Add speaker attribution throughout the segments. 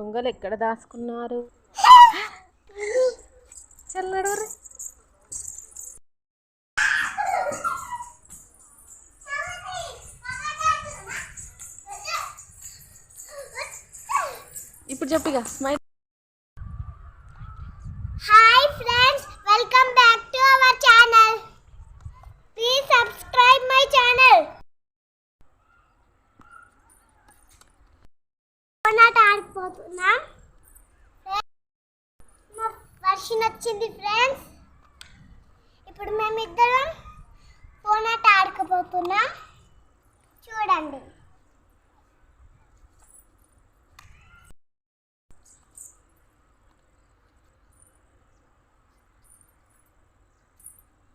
Speaker 1: దొంగలు ఎక్కడ దాచుకున్నారు? చల్లడు ఇప్పుడు చెప్పిగా smile
Speaker 2: hi friends welcome back to our channel please subscribe my channel నాట ఆడిపోతున్నాం మా వర్షం వచ్చింది ఫ్రెండ్స్ ఇప్పుడు మేమిద్దరం పోనాట ఆడుకోబోతున్నాం. చూడండి.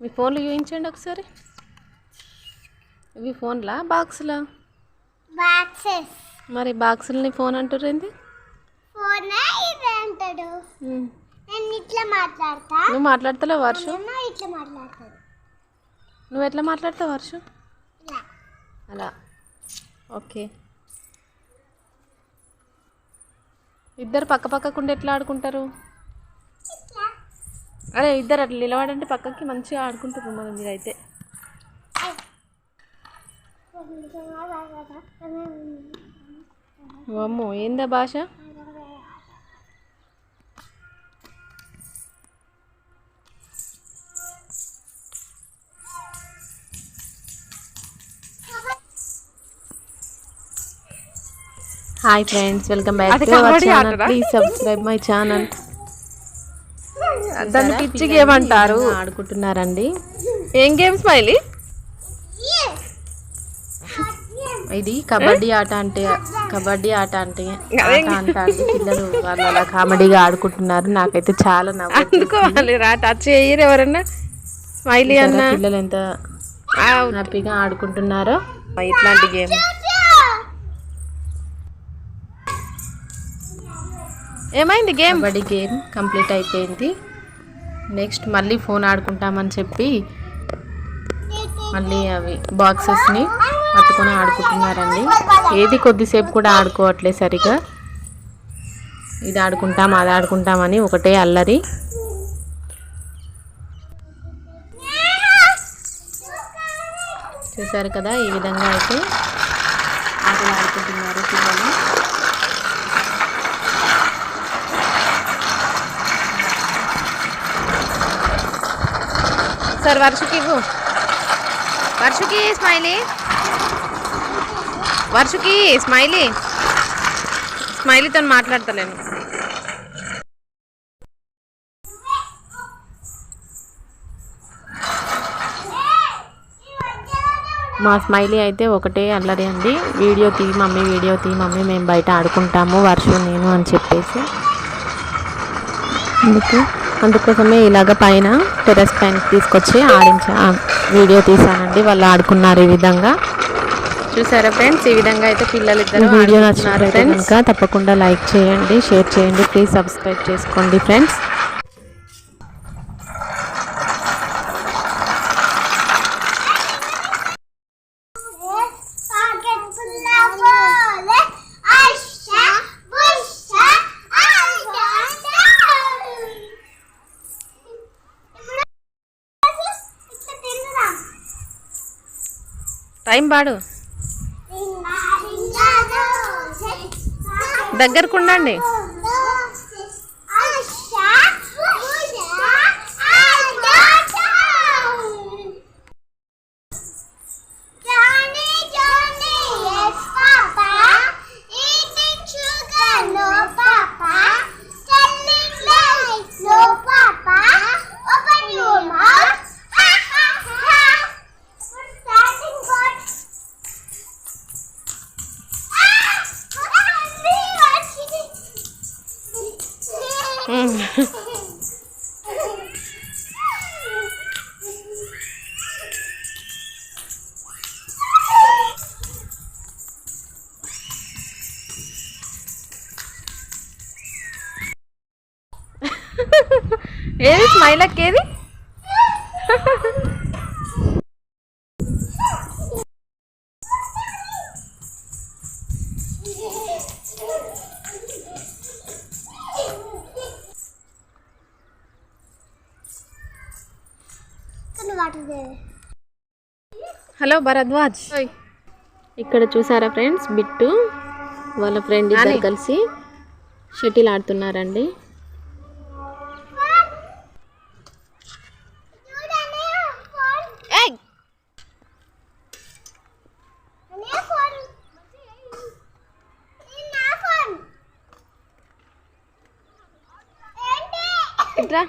Speaker 1: మీ ఫోన్లు చూపించండి ఒకసారి. ఇవి ఫోన్లా బాక్స్లా?
Speaker 2: బాక్సెస్
Speaker 1: మరి బాక్సులని ఫోన్ అంటారు ఏంది?
Speaker 2: ఫోన్ అంటాడు. ఇట్లా మాట్లాడతా?
Speaker 1: నువ్వు మాట్లాడతలేవు వర్షం.
Speaker 2: ఇట్లా మాట్లాడతాడు
Speaker 1: నువ్వు ఎట్లా మాట్లాడతావు వర్షం? అలా. ఓకే. ఇద్దరు పక్క పక్కకుండా ఎట్లా ఆడుకుంటారు? అరే ఇద్దరు అట్లా నిలబడంటే పక్కకి మంచిగా ఆడుకుంటారు మనం మీరైతే. అమ్మో ఏందా భాష? Hi friends welcome back to our channel please subscribe my channel దాన్ని పిచ్చి గేమ్ అంటారు ఆడుకుంటున్నారండి? ఏం గేమ్ స్మైలీ ఇది కబడ్డీ ఆట అంటే కబడ్డీ ఆట అంటే ఆట అంటారు పిల్లలు వాళ్ళు అలా కామెడీగా ఆడుకుంటున్నారు. నాకైతే చాలా నవ్వు
Speaker 3: అందుకోవాలి రా టచ్ చేయరు ఎవరన్నా? స్మైలీ అన్న?
Speaker 1: పిల్లలు ఎంత హ్యాపీగా ఆడుకుంటున్నారో? ఇట్లాంటి గేమ్
Speaker 3: ఏమైంది గేమ్?
Speaker 1: కబడ్డీ గేమ్ కంప్లీట్ అయిపోయింది. నెక్స్ట్ మళ్ళీ ఫోన్ ఆడుకుంటామని చెప్పి మళ్ళీ అవి బాక్సెస్ని పట్టుకొని ఆడుకుంటున్నారండి. ఏది కొద్దిసేపు కూడా ఆడుకోవట్లేదు సరిగా. ఇది ఆడుకుంటాం అది ఆడుకుంటామని ఒకటే అల్లరి. చూసారు కదా ఈ విధంగా అయితే ఆటలు ఆడుకుంటున్నారు పిల్లలు.
Speaker 3: సార్ వర్షకి ఇవ్వు. వర్షకి స్మైలీ. వర్షకి స్మైలీ. స్మైలీతో మాట్లాడతలేను.
Speaker 1: మా స్మైలీ అయితే ఒకటే అల్లరి అండి. వీడియో తీ మమ్మీ వీడియో తీ మమ్మీ మేము బయట ఆడుకుంటాము వర్షం నేను అని చెప్పేసి. అందుకే అందుకోసమే ఇలాగ పైన టెర్రస్ పైన తీసుకొచ్చి ఆడించా వీడియో తీసానండి వాళ్ళు ఆడుకున్నారు ఈ విధంగా.
Speaker 3: చూసారా ఫ్రెండ్స్? ఈ విధంగా అయితే పిల్లలు ఇద్దరు
Speaker 1: వీడియో
Speaker 3: ఫ్రెండ్స్.
Speaker 1: కనుక తప్పకుండా లైక్ చేయండి షేర్ చేయండి. ప్లీజ్ సబ్స్క్రైబ్ చేసుకోండి ఫ్రెండ్స్.
Speaker 3: టైం పాడు. దగ్గరకు ఏది? స్మైల్ అక్కేది? హలో భరద్వాజ్.
Speaker 1: ఇక్కడ చూసారా ఫ్రెండ్స్? బిట్టు వాళ్ళ ఫ్రెండ్ ఇద్దరు. కలిసి షటిల్ ఆడుతున్నారండి.
Speaker 2: చూడండి ఫోన్
Speaker 3: ఏయ్!
Speaker 2: అనే ఫోన్. ఇది నా ఫోన్. ఏంటి?
Speaker 3: ఇట్రా.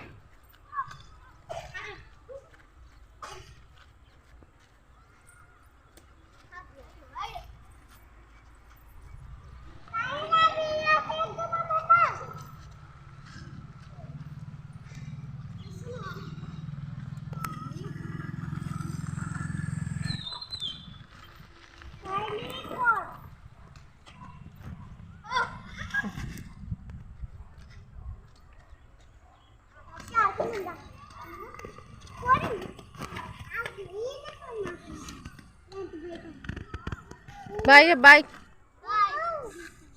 Speaker 3: Bye bye.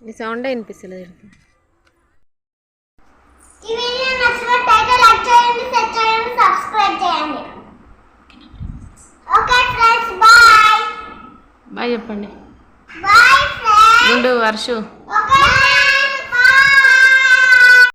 Speaker 1: ఈ సౌండే వినిపిస్తలేదు
Speaker 2: ఈ వీడియో నచ్చినట్టయితే లైక్ చేయండి షేర్ చేయండి సబ్స్క్రైబ్ చేయండి. Okay friends bye.
Speaker 1: బాయ్ చెప్పండి.
Speaker 2: Bye friends.
Speaker 1: గుండు వర్షు
Speaker 2: ఓకే.